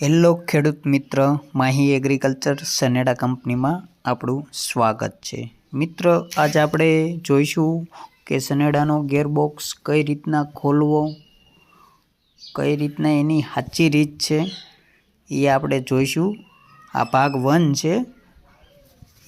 Hello ખેડૂત મિત્ર, Mahi agriculture સનેડા કંપનીમાં આપણું સ્વાગત છે. મિત્ર, આજે આપણે જોઈશું કે સનેડાનો ગેરબોક્સ કઈ રીતના ખોલવો, કઈ રીતના એની સાચી રીત છે, એ આપણે જોઈશું. આ ભાગ વન છે,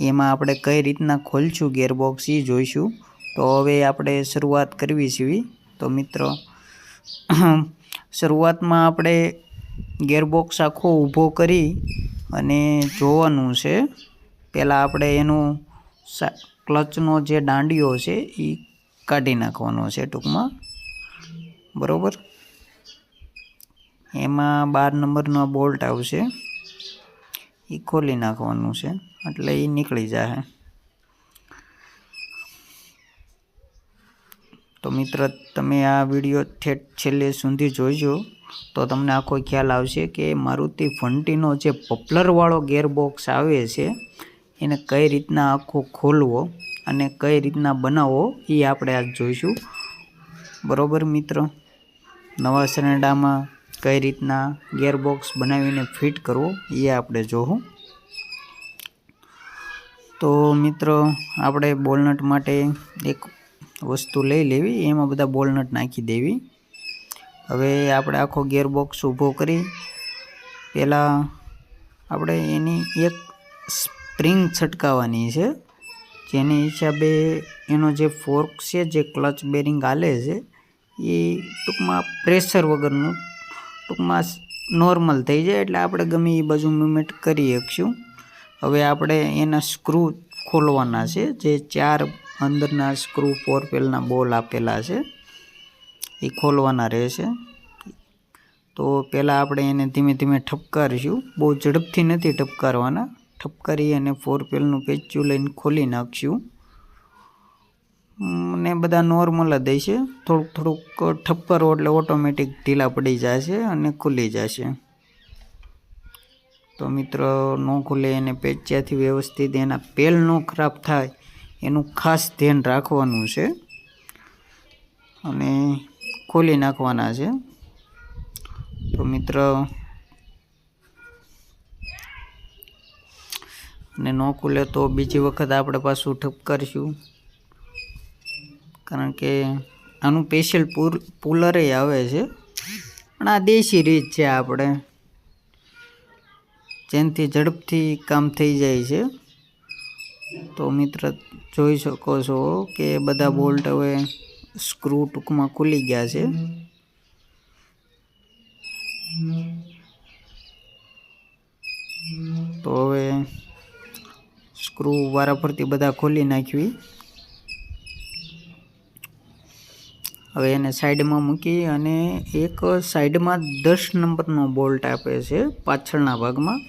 એમાં આપણે કઈ રીતના ખોલશું ગેરબોક્સ એ જોઈશું. તો હવે આપણે શરૂઆત કરવી છે તો મિત્રો, શરૂઆતમાં આપણે ગેરબોક્સ આખો ઊભો કરી અને જોવાનું છે. પહેલાં આપણે એનું ક્લચનો જે દાંડિયો છે એ કાઢી નાખવાનો છે ટૂંકમાં. બરાબર? એમાં બાર નંબરનો બોલ્ટ આવશે. એ ખોલી નાખવાનું છે, એટલે એ નીકળી જશે તો મિત્ર, તમે આ વીડિયો ઠેઠ છેલ્લે સુધી જોઈજો. તો તમને આખો ખ્યાલ આવશે કે મારુતિ ફંટીનો જે પોપલરવાળો ગેરબોક્સ આવે છે, એને કઈ રીતના આખો ખોલવો અને કઈ રીતના બનાવવો, એ આપણે આજ જોઈશું. બરોબર મિત્રો? નવા સરેડામાં કઈ રીતના ગેરબોક્સ બનાવીને ફિટ કરવો, એ આપણે જોવું તો મિત્રો, આપણે બોલનટ માટે એક વસ્તુ લઈ લેવી, એમાં બધા બોલનટ નાખી દેવી. હવે આપણે આખો ગેરબોક્સ ઊભો કરી પહેલાં આપણે એની એક સ્પ્રિંગ છટકાવવાની છે, જેની હિસાબે એનો જે ફોર્ક છે, જે ક્લચ બેરિંગ હાલે છે, એ ટૂંકમાં પ્રેશર વગરનું, ટૂંકમાં નોર્મલ થઈ જાય, એટલે આપણે ગમે એ બાજુ મુવમેન્ટ કરી શકીશું. હવે આપણે એના સ્ક્રૂ ખોલવાના છે, જે ચાર અંદરના સ્ક્રૂ ફોર પેલના બોલ આપેલા છે. એ ખોલવાના રહેશે. તો પહેલાં આપણે એને ધીમે ધીમે ઠપકારીશું. બહુ ઝડપથી નથી ઠપકારવાના. ઠપકારી અને ફોર પેલનું પેચ્યું લઈને ખોલી નાખશું. ને બધા નોર્મલ જ દેશે થોડુંક થોડુંક ઠપકારો એટલે ઓટોમેટિક ઢીલા પડી જશે અને ખુલી જશે. તો મિત્ર, ન ખુલે એને પેચ્યાથી વ્યવસ્થિત એના પેલ ન ખરાબ થાય, એનું ખાસ ધ્યાન રાખવાનું છે. અને ખોલી નાખવાના છે. તો મિત્ર, અને ન ખુલે તો બીજી વખત આપણે પાછું ઠપ કરીશું. કારણ કે આનું સ્પેશિયલ પુર પુલરે આવે છે. પણ આ દેશી રીત છે આપણે. જેનથી ઝડપથી કામ થઈ જાય છે. તો મિત્ર, જોઈ શકો છો કે બધા બોલ્ટ હવે સ્ક્રૂ ટૂંકમાં ખુલી ગયા છે. તો હવે સ્ક્રૂ વારાફરતી બધા ખોલી નાખવી. હવે એને સાઈડમાં મૂકી અને એક સાઈડમાં દસ નંબરનો બોલ્ટ આપે છે પાછળના ભાગમાં.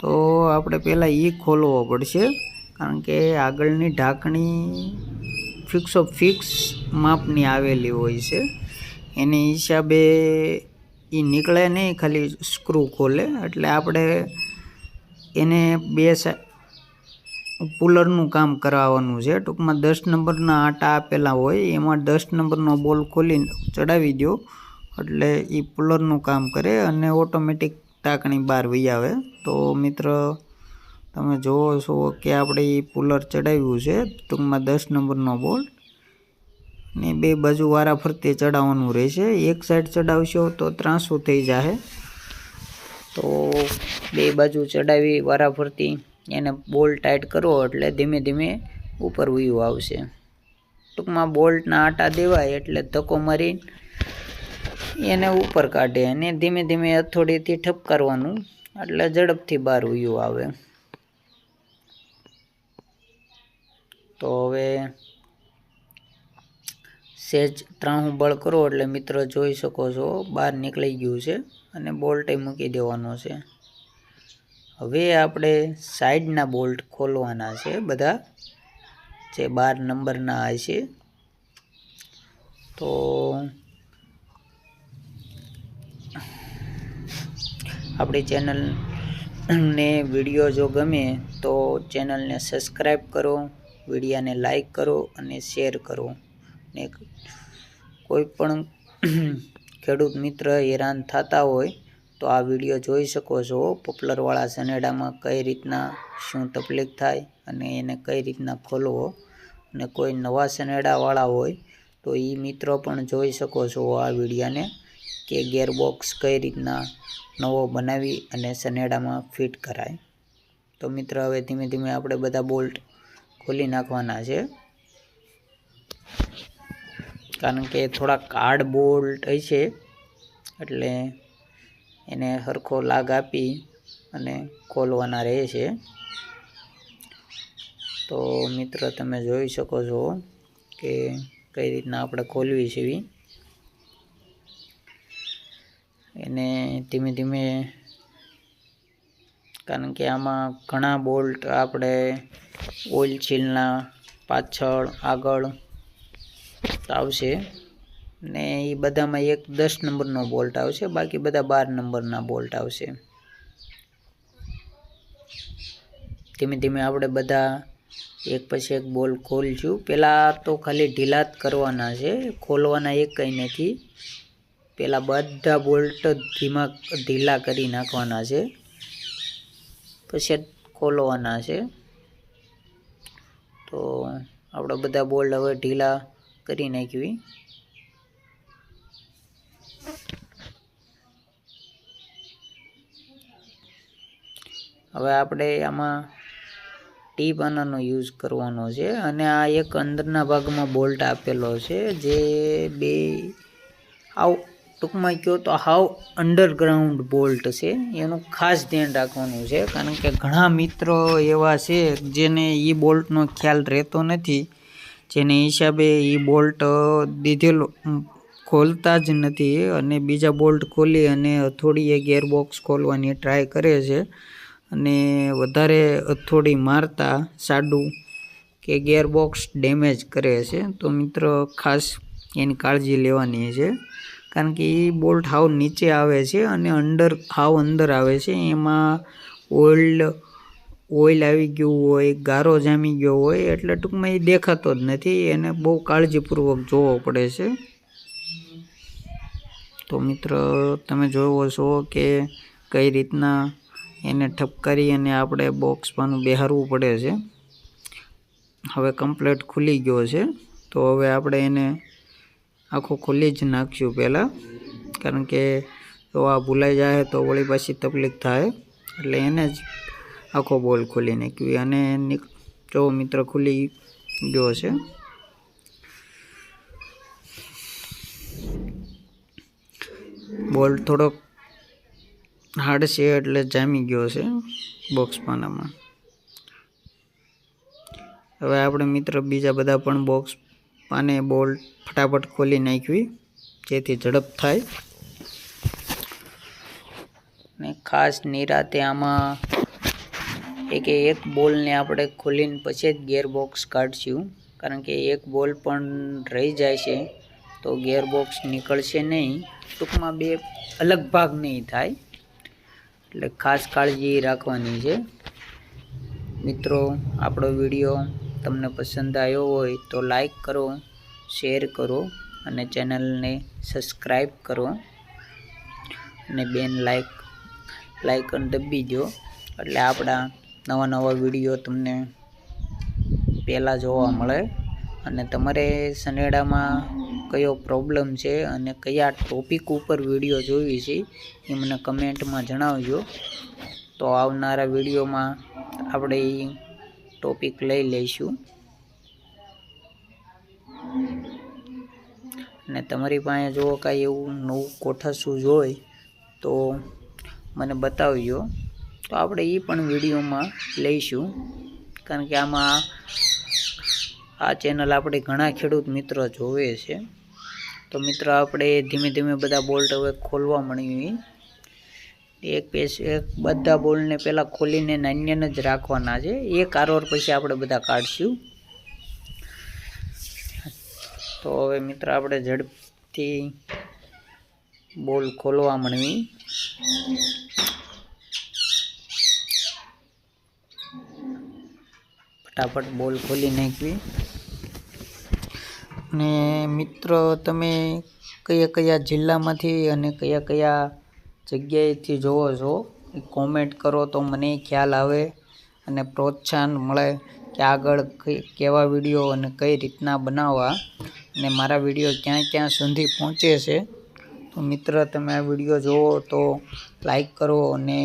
તો આપણે પહેલાં એ ખોલવો પડશે, કારણ કે આગળની ઢાંકણી ફિક્સો ફિક્સ માપની આવેલી હોય છે. એની હિસાબે એ નીકળે નહીં, ખાલી સ્ક્રૂ ખોલે. એટલે આપણે એને બે પુલરનું કામ કરાવવાનું છે. ટૂંકમાં દસ નંબરના આટા આપેલા હોય, એમાં દસ નંબરનો બોલ ખોલી ચડાવી દો એટલે એ પુલરનું કામ કરે અને ઓટોમેટિક ટાંકણી બહાર વહી આવે. તો મિત્ર તમે જોવો છો કે આપણે એ પુલર ચડાવ્યું છે, ટૂંકમાં દસ નંબરનો બોલ્ટ. ને બે બાજુ વારા ફરતે ચડાવવાનું રહેશે. એક સાઈડ ચડાવશો તો ત્રાંસું થઈ જશે તો બે બાજુ ચડાવી વારા ફરતી એને બોલ ટાઈટ કરો એટલે ધીમે ધીમે ઉપર વયું આવશે. ટૂંકમાં બોલ્ટના આટા દેવાય એટલે ધક્કો મારી એને ઉપર કાઢે અને ધીમે ધીમે હથોડીથી ઠપકારવાનું એટલે ઝડપથી બહાર વયું આવે. તો હવે સેજ ત્રાહું બળ કરો એટલે મિત્ર જોઈ શકો છો, બહાર નીકળી ગયું છે અને બોલ્ટે મૂકી દેવાનો છે. હવે આપણે સાઈડના બોલ્ટ ખોલવાના છે બધા, જે બાર નંબરના હશે તો આપણી ચેનલને વીડિયો જો ગમે તો ચેનલને સબસ્ક્રાઈબ કરો. વિડીયાને લાઈક કરો અને શેર કરો. ને કોઈ પણ ખેડૂત મિત્ર હેરાન થતા હોય તો આ વીડિયો જોઈ શકો છો. પોપ્યુલરવાળા સનેડામાં કઈ રીતના શું તકલીફ થાય અને એને કઈ રીતના ખોલવો. અને કોઈ નવા સનેડાવાળા હોય તો એ મિત્રો પણ જોઈ શકો છો આ વિડીયાને કે ગેરબોક્સ કઈ રીતના નવો બનાવી અને સનેડામાં ફિટ કરાય. તો મિત્ર, હવે ધીમે ધીમે આપણે બધા બોલ્ટ ખોલી નાખવાના છે. કારણ કે થોડાક કાર્ડ બોલ્ટ હશે એટલે એને સરખો લાગ આપી અને ખોલવાના રહે છે. તો મિત્ર, તમે જોઈ શકો છો કે કઈ રીતના આપણે ખોલવી છે એને ધીમે ધીમે કારણ કે આમાં ઘણા બોલ્ટ આપણે ઓઇલ છીલના પાછળ આગળ આવશે. ને એ બધામાં એક દસ નંબરનો બોલ્ટ આવશે, બાકી બધા બાર નંબરના બોલ્ટ આવશે. ધીમે ધીમે આપણે બધા એક પછી એક બોલ ખોલશું. પહેલાં તો ખાલી ઢીલા જ કરવાના છે, ખોલવાના એક કંઈ નથી. પહેલાં બધા બોલ્ટ ધીમા, ઢીલા કરી નાખવાના છે. પછી ખોલવાના છે. તો આપણે બધા બોલ્ડ હવે ઢીલા કરી નાખવી હવે આપણે આમાં ટી પાનાનો યુઝ કરવાનો છે અને આ એક અંદરના ભાગમાં બોલ્ટ આપેલો છે જે બે આવ ટૂંકમાં કહો તો હાવ અંડરગ્રાઉન્ડ બોલ્ટ છે, એનું ખાસ ધ્યાન રાખવાનું છે, કારણ કે ઘણા મિત્રો એવા છે જેને એ બોલ્ટનો ખ્યાલ રહેતો નથી, જેને હિસાબે એ બોલ્ટ દીધેલો ખોલતા જ નથી અને બીજા બોલ્ટ ખોલી અને હથોડીએ ગેરબોક્સ ખોલવાની ટ્રાય કરે છે અને વધારે હથોડી મારતા સાડું કે ગેરબોક્સ ડેમેજ કરે છે. તો મિત્ર ખાસ એની કાળજી લેવાની છે. કારણ કે એ બોલ્ટ હાવ નીચે આવે છે અને અંડર હાવ અંદર આવે છે. એમાં ઓઇલ ઓઇલ આવી ગયું હોય, ગારો જામી ગયો હોય, એટલે ટૂંકમાં એ દેખાતો જ નથી. એને બહુ કાળજીપૂર્વક જોવો પડે છે. તો મિત્ર, તમે જોવો છો કે કઈ રીતના એને ઠપકારી અને આપણે બોક્સ પાનું બેહારવું પડે છે. હવે કમ્પ્લેટ ખુલી ગયો છે. તો હવે આપણે એને આખો ખુલ્લી જ નાખશું પહેલાં. કારણ કે જો આ ભૂલાઈ જાય તો વળી પાછી તકલીફ થાય. એટલે એને જ આખો બોલ ખોલી નાખવી અને જો મિત્ર ખુલી ગયો છે. બોલ થોડોક હાર્ડ છે એટલે જામી ગયો છે બોક્સ પાનામાં હવે આપણે મિત્ર બીજા બધા પણ બોક્સ પાને બોલ ફટાફટ ખોલી નાખવી જેથી ઝડપ થાય. ને ખાસ નિરાતે આમાં એક એક બોલને આપણે ખોલીને પછી જ ગેરબોક્સ કાઢશું, કારણ કે એક બોલ પણ રહી જાય છે, તો ગેરબોક્સ નીકળશે નહીં. ટૂંકમાં બે અલગ ભાગ નહીં થાય. એટલે ખાસ કાળજી રાખવાની છે. મિત્રો, આપણો વીડિયો તમને પસંદ આવ્યો હોય તો લાઈક કરો શેર કરો અને ચેનલને સબસ્ક્રાઈબ કરો અને બેન લાઈક લાઇકન દબી દો. એટલે આપણા નવા નવા વીડિયો તમને પહેલાં જોવા મળે અને તમારે સનેડામાં કયો પ્રોબ્લેમ છે અને કયા ટોપિક ઉપર વીડિયો જોવી છે એ મને કમેન્ટમાં જણાવજો. તો આવનારા વિડીયોમાં આપણે ટોપિક લઈ લઈશું. અને તમારી પાસે જો કાંઈ એવું નવું કોઠાસું હોય તો મને બતાવજો. તો આપણે એ પણ વિડીયોમાં લઈશું. કારણ કે આમાં આ ચેનલ આપણે ઘણા ખેડૂત મિત્રો જોવે છે. તો મિત્રો, આપણે ધીમે ધીમે બધા બોલ્ટ હવે ખોલવા મળ્યું એક પેસ એક બધા બોલને પહેલાં ખોલીને નાન્યને જ રાખવાના છે. એક આરોર પછી આપણે બધા કાઢશું. તો હવે મિત્ર આપણે ઝડપથી બોલ ખોલવા મળવી ફટાફટ બોલ ખોલી નાખવી. અને મિત્રો તમે કયા કયા જિલ્લામાંથી અને કયા કયા જગ્યાએથી જોવો છો કોમેન્ટ કરો તો મને ખ્યાલ આવે અને પ્રોત્સાહન મળે કે આગળ કેવા વીડિયો અને કઈ રીતના બનાવવા અને મારા વીડિયો ક્યાં ક્યાં સુધી પહોંચે છે. તો મિત્ર, તમે આ વીડિયો જુઓ તો લાઈક કરો અને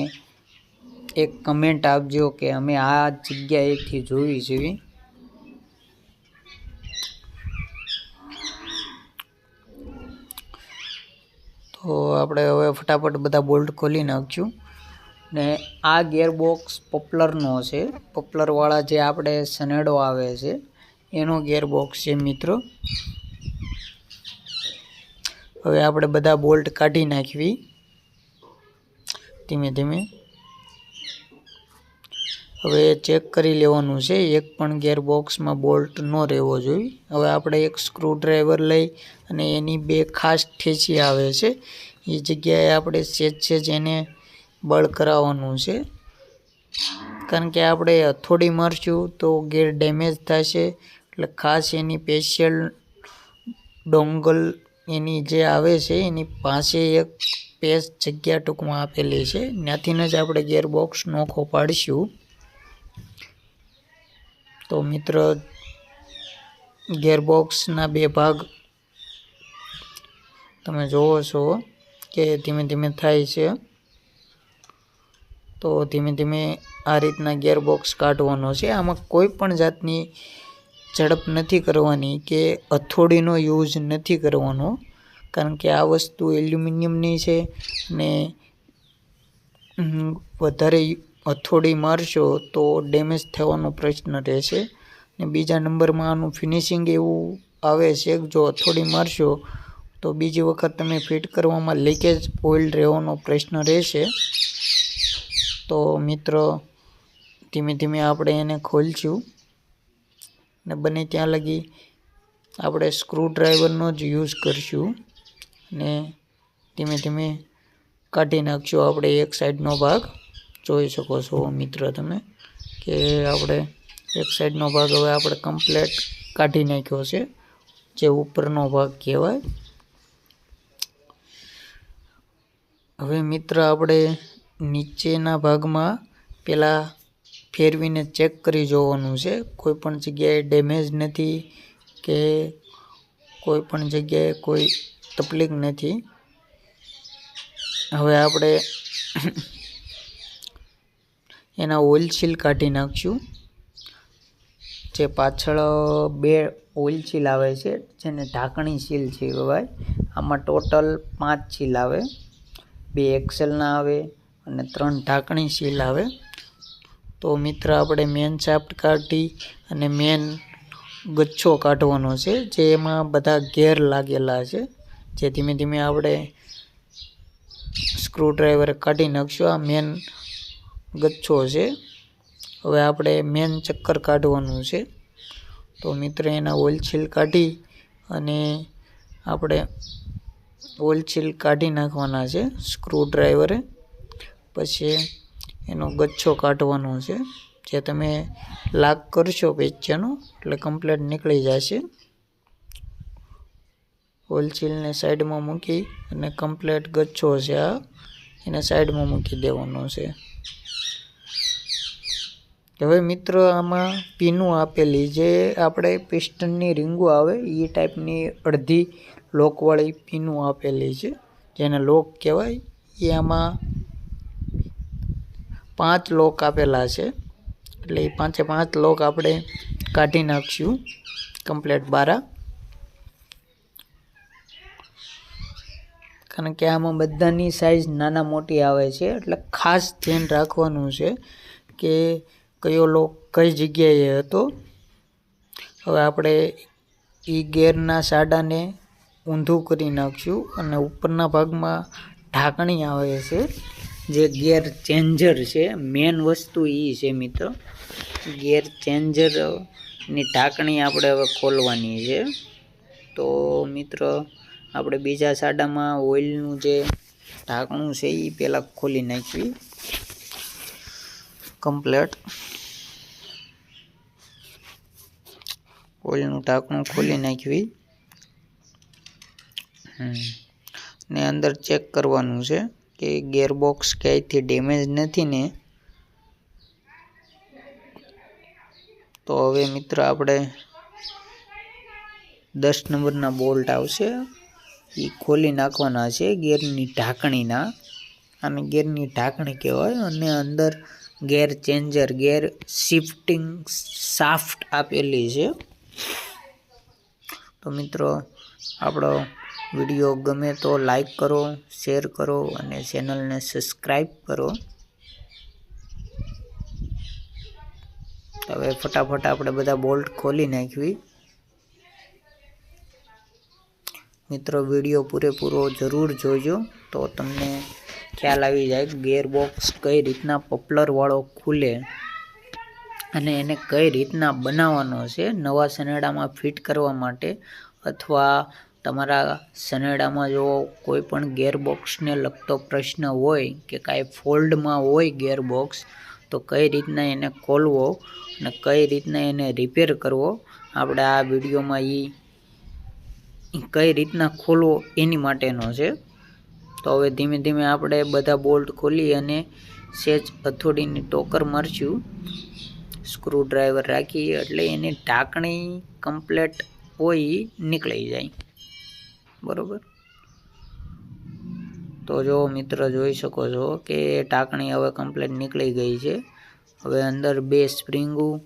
એક કમેન્ટ આપજો કે અમે આ જગ્યાએથી જોવી છીએ. તો આપણે હવે ફટાફટ બધા બોલ્ટ ખોલી નાખશું ને આ ગેરબોક્સ પોપ્લરનો છે. પોપ્લરવાળા જે આપણે સનેડો આવે છે, એનો ગેરબોક્સ છે મિત્રો. હવે આપણે બધા બોલ્ટ કાઢી નાખવી. ધીમે ધીમે. હવે ચેક કરી લેવાનું છે. એક પણ ગેરબોક્સમાં બોલ્ટ ન રહેવો જોઈએ. હવે આપણે એક સ્ક્રૂ ડ્રાઈવર લઈ અને એની બે ખાસ ઠેચી આવે છે. એ જગ્યાએ આપણે સેજ સેજ એને બળ કરાવવાનું છે. કારણ કે આપણે હથોડી મારશું તો ગેર ડેમેજ થશે. એટલે ખાસ એની સ્પેશિયલ ડોંગલ એની જે આવે છે, એની પાસે એક પેસ જગ્યા ટૂંકમાં આપેલી છે. ત્યાંથી જ આપણે ગેરબોક્સ નોખો પાડીશું. તો મિત્ર, ગેરબોક્સના બે ભાગ તમે જોવો છો કે ધીમે ધીમે થાય છે. તો ધીમે ધીમે આ રીતના ગેરબોક્સ કાઢવાનો છે. આમાં કોઈ પણ જાતની ઝડપ નથી કરવાની કે હથોડીનો યુઝ નથી કરવાનો, કારણ કે આ વસ્તુ એલ્યુમિનિયમની છે ને વધારે હથોડી મારશો તો ડેમેજ થવાનો પ્રશ્ન રહેશે. ને બીજા નંબરમાં આનું ફિનિશિંગ એવું આવે છે જો હથોડી મારશો તો બીજી વખત તમે ફિટ કરવામાં લીકેજ ઓઇલ રહેવાનો પ્રશ્ન રહેશે. તો મિત્રો, ધીમે ધીમે આપણે એને ખોલશું. ને બને ત્યાં લગી આપણે સ્ક્રૂડ્રાઈવરનો જ યુઝ કરશું. ને ધીમે ધીમે કાઢી નાખશું આપણે એક સાઈડનો ભાગ. જોઈ શકો છો મિત્ર તમે, કે આપણે એક સાઈડનો ભાગ હવે આપણે કમ્પ્લેટ કાઢી નાખ્યો છે, જે ઉપરનો ભાગ કહેવાય. હવે મિત્ર આપણે નીચેના ભાગમાં પહેલાં ફેરવીને ચેક કરી જોવાનું છે. કોઈ પણ જગ્યાએ ડેમેજ નથી કે કોઈ પણ જગ્યાએ કોઈ તકલીફ નથી. હવે આપણે એના ઓઇલ સીલ કાઢી નાખશું. જે પાછળ બે ઓઇલ સીલ આવે છે, જેને ઢાંકણી સીલ છે કહેવાય. આમાં ટોટલ પાંચ સીલ આવે. બે એક્સેલના આવે અને ત્રણ ઢાંકણી સીલ આવે. તો મિત્ર, આપણે મેન ચાપ્ટ કાઢી અને મેન ગચ્છો કાઢવાનો છે, જે એમાં બધા ગેર લાગેલા છે. જે ધીમે ધીમે આપણે સ્ક્રૂડ્રાઈવર કાઢી નાખશું. આ મેન ગચ્છો છે. હવે આપણે મેન ચક્કર કાઢવાનું છે. તો મિત્ર એના ઓલછીલ કાઢી અને આપણે ઓલછીલ કાઢી નાખવાના છે સ્ક્રૂડ્રાઈવરે પછી એનો ગચ્છો કાઢવાનો છે. જે તમે લાગ કરશો પેચ્યાનો એટલે કમ્પ્લેટ નીકળી જશે. ઓઇલ છીલને સાઈડમાં મૂકી અને કમ્પ્લેટ ગચ્છો છે આ. એને સાઈડમાં મૂકી દેવાનો છે. હવે મિત્રો આમાં પીનું આપેલી જે આપણે પિસ્ટનની રીંગો આવે એ ટાઈપની અડધી લોકવાળી પીનું આપેલી છે, જેને લોક કહેવાય. એ આમાં પાંચ લોક આપેલા છે, એટલે એ પાંચે પાંચ લોક આપણે કાઢી નાખશું કમ્પ્લેટ બારા. કારણ કે આમાં બધાની સાઈઝ નાના મોટી આવે છે, એટલે ખાસ ધ્યાન રાખવાનું છે કે કયો લોક કઈ જગ્યાએ હતો? હવે આપણે એ ગેરના સાડાને ઊંધું કરી નાખશું અને ઉપરના ભાગમાં ઢાંકણી આવે છે. જે ગેર ચેન્જર છે, મેન વસ્તુ એ છે મિત્રો. ગેર ચેન્જરની ઢાંકણી આપણે હવે ખોલવાની છે. તો મિત્રો, આપણે બીજા સાડામાં ઓઇલનું જે ઢાંકણું છે એ પહેલાં ખોલી નાખવી. કમ્પ્લેટ. ઓઇલનું ઢાંકણું ખોલી નાખવી ને અંદર ચેક કરવાનું છે કે ગેરબોક્સ ક્યાંયથી ડેમેજ નથી ને. તો હવે મિત્ર આપણે દસ નંબરના બોલ્ટ આવશે. એ ખોલી નાખવાના છે ગેરની ઢાંકણીના. અને ગેરની ઢાંકણી કહેવાય અને અંદર gear changer, gear shifting shaft આપેલી છે. તો મિત્રો, આપણો વીડિયો ગમે તો લાઈક કરો શેર કરો અને ચેનલને સબસ્ક્રાઈબ કરો. હવે ફટાફટ આપણે બધા બોલ્ટ ખોલી નાખવી. મિત્રો, વીડિયો પૂરેપૂરો જરૂર જોજો તો તમને ખ્યાલ આવી જાય ગેરબોક્સ કઈ રીતના પોપલરવાળો ખુલે. અને એને કઈ રીતના બનાવવાનો છે? નવા સનેડામાં ફિટ કરવા માટે અથવા તમારા સનેડામાં જો કોઈ પણ ગેરબોક્સને લગતો પ્રશ્ન હોય કે કાંઈ ફોલ્ડમાં હોય ગેરબોક્સ, તો કઈ રીતના એને ખોલવો અને કઈ રીતના એને રિપેર કરવો? આપણે આ વિડીયોમાં એ કઈ રીતના ખોલવો એની માટેનો છે. તો હવે ધીમે ધીમે આપણે બધા બોલ્ટ ખોલી અને સેજ હથોડીની ટોકર મારશું સ્ક્રૂ ડ્રાઈવર રાખી એટલે એની ઢાંકણી કમ્પ્લેટ હોય નીકળી જાય. બરોબર? તો જો મિત્ર જોઈ શકો છો કે ટાંકણી હવે કમ્પ્લેટ નીકળી ગઈ છે. હવે અંદર બે સ્પ્રિંગુ,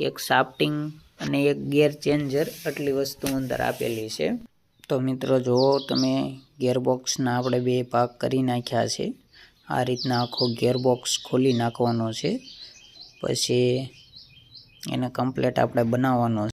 એક સાફ્ટિંગ અને એક ગેર ચેન્જર આટલી વસ્તુ અંદર આપેલી છે. તો મિત્રો જો તમે ગેરબોક્સના આપણે બે ભાગ કરી નાખ્યા છે. આ રીતના આખો ગેરબોક્સ ખોલી નાખવાનો છે. પછી એને કમ્પ્લેટ આપણે બનાવવાનો